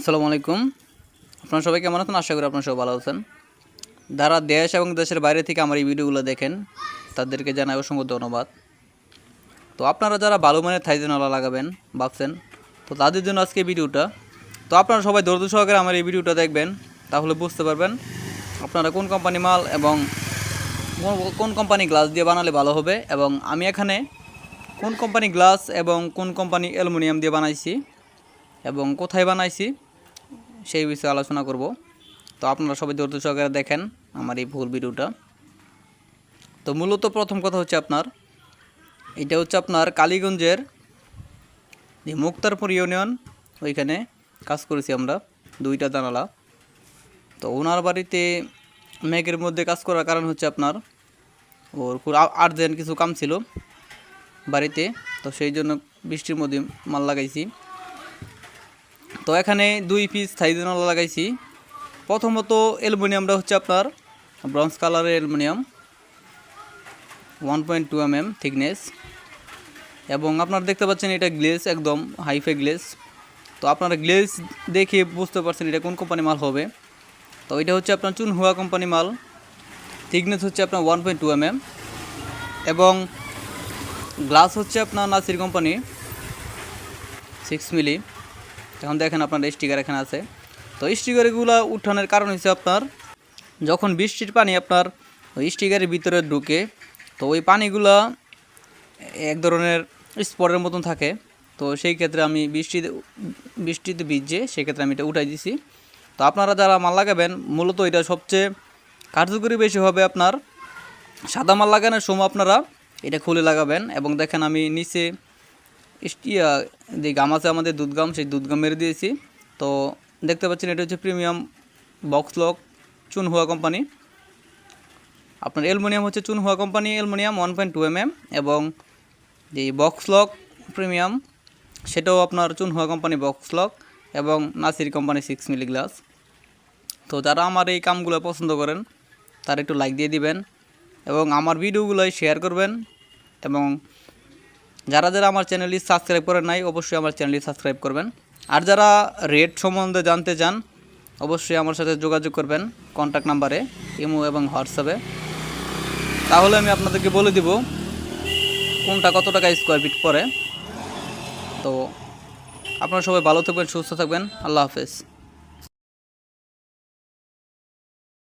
আসসালামু আলাইকুম। আপনারা সবাই কেমন আছেন? আশা করি আপনারা সবাই ভালো আছেন। যারা দেশ এবং দেশের বাইরে থেকে আমার এই ভিডিওগুলো দেখেন, তাদেরকে জানাই অসংখ্য ধন্যবাদ। তো আপনারা যারা ভালো মানের থাইজেনওয়ালা লাগাবেন, ভাবছেন, তো তাদের জন্য আজকে ভিডিওটা। তো আপনারা সবাই ধৈর্য সহকারে আমার এই ভিডিওটা দেখবেন, তাহলে বুঝতে পারবেন আপনারা কোন কোম্পানি মাল এবং কোন কোম্পানি গ্লাস দিয়ে বানালে ভালো হবে এবং আমি এখানে কোন কোম্পানি গ্লাস এবং কোন কোম্পানি অ্যালুমিনিয়াম দিয়ে বানাইছি এবং কোথায় বানাইছি সেই বিষয়ে আলোচনা করব। তো আপনারা সবাই ধৈর্য সহকারে দেখেন আমার এই ভুল ভিডিওটা। তো মূলত প্রথম কথা হচ্ছে আপনার, এটা হচ্ছে আপনার কালীগঞ্জের যে মুক্তারপুর ইউনিয়ন, ওইখানে কাজ করেছি আমরা দুইটা জানালা। তো ওনার বাড়িতে মেঘের মধ্যে কাজ করার কারণ হচ্ছে আপনার, ওর খুব আর্জেন্ট কিছু কাম ছিল বাড়িতে। তো সেই জন্য বৃষ্টির মধ্যে মাল লাগাইছি। তো এখানে দুই পিস থাইজেনাল লাগাইছি। প্রথমত অ্যালুমিনিয়ামটা হচ্ছে আপনার ব্রঞ্জ কালারের aluminium one point two M M thickness এবং আপনারা দেখতে পাচ্ছেন এটা গ্লেস একদম হাইফে গ্লেস তো আপনারা গ্লেস দেখে বুঝতে পারছেন এটা কোন কোম্পানি মাল হবে। তো এটা হচ্ছে আপনার চুন হুয়া কোম্পানি মাল। থিকনেস হচ্ছে আপনার one point two M M এবং গ্লাস হচ্ছে আপনার নাসির কোম্পানি সিক্স মিলি এখন দেখেন আপনার স্টিকার এখানে আছে। তো স্টিকারগুলো উঠানোর কারণ হচ্ছে আপনার, যখন বৃষ্টির পানি আপনার স্টিকারের ভিতরে ঢুকে, তো ওই পানিগুলো এক ধরনের স্পটের মতন থাকে। তো সেই ক্ষেত্রে আমি বৃষ্টিতে বৃষ্টিতে ভিজে সেক্ষেত্রে আমি এটা উঠাই দিছি। তো আপনারা যারা মাল লাগাবেন, মূলত এটা সবচেয়ে কার্যকরী বেশি হবে আপনার সাদা মাল লাগানোর সময় আপনারা এটা খুলে লাগাবেন। এবং দেখেন আমি নিচে যে গাম আছে আমাদের দুধ গাম, সেই দুধ গাম মেরে দিয়েছি। তো দেখতে পাচ্ছেন এটা হচ্ছে প্রিমিয়াম বক্স লক চুন হুয়া কোম্পানি। আপনার অ্যালুমিনিয়াম হচ্ছে চুন হুয়া company, aluminium one point two M M এবং যে বক্স লক প্রিমিয়াম, সেটাও আপনার চুন হুয়া কোম্পানি বক্স লক এবং Nasir company six milli glass তো যারা আমার এই কামগুলো পছন্দ করেন, তারা একটু লাইক দিয়ে দিবেন এবং আমার ভিডিওগুলোয় শেয়ার করবেন এবং যারা যারা আমার চ্যানেলটি সাবস্ক্রাইব করেন নাই, অবশ্যই আমার চ্যানেলটি সাবস্ক্রাইব করবেন। আর যারা রেট সম্বন্ধে জানতে চান, অবশ্যই আমার সাথে যোগাযোগ করবেন কন্ট্যাক্ট নাম্বারে ইমো এবং হোয়াটসঅ্যাপে তাহলে আমি আপনাদেরকে বলে দিব, কোনটা কত টাকা স্কোয়ার ফিট পড়ে। তো আপনারা সবাই ভালো থাকবেন, সুস্থ থাকবেন, আল্লাহ হাফেজ।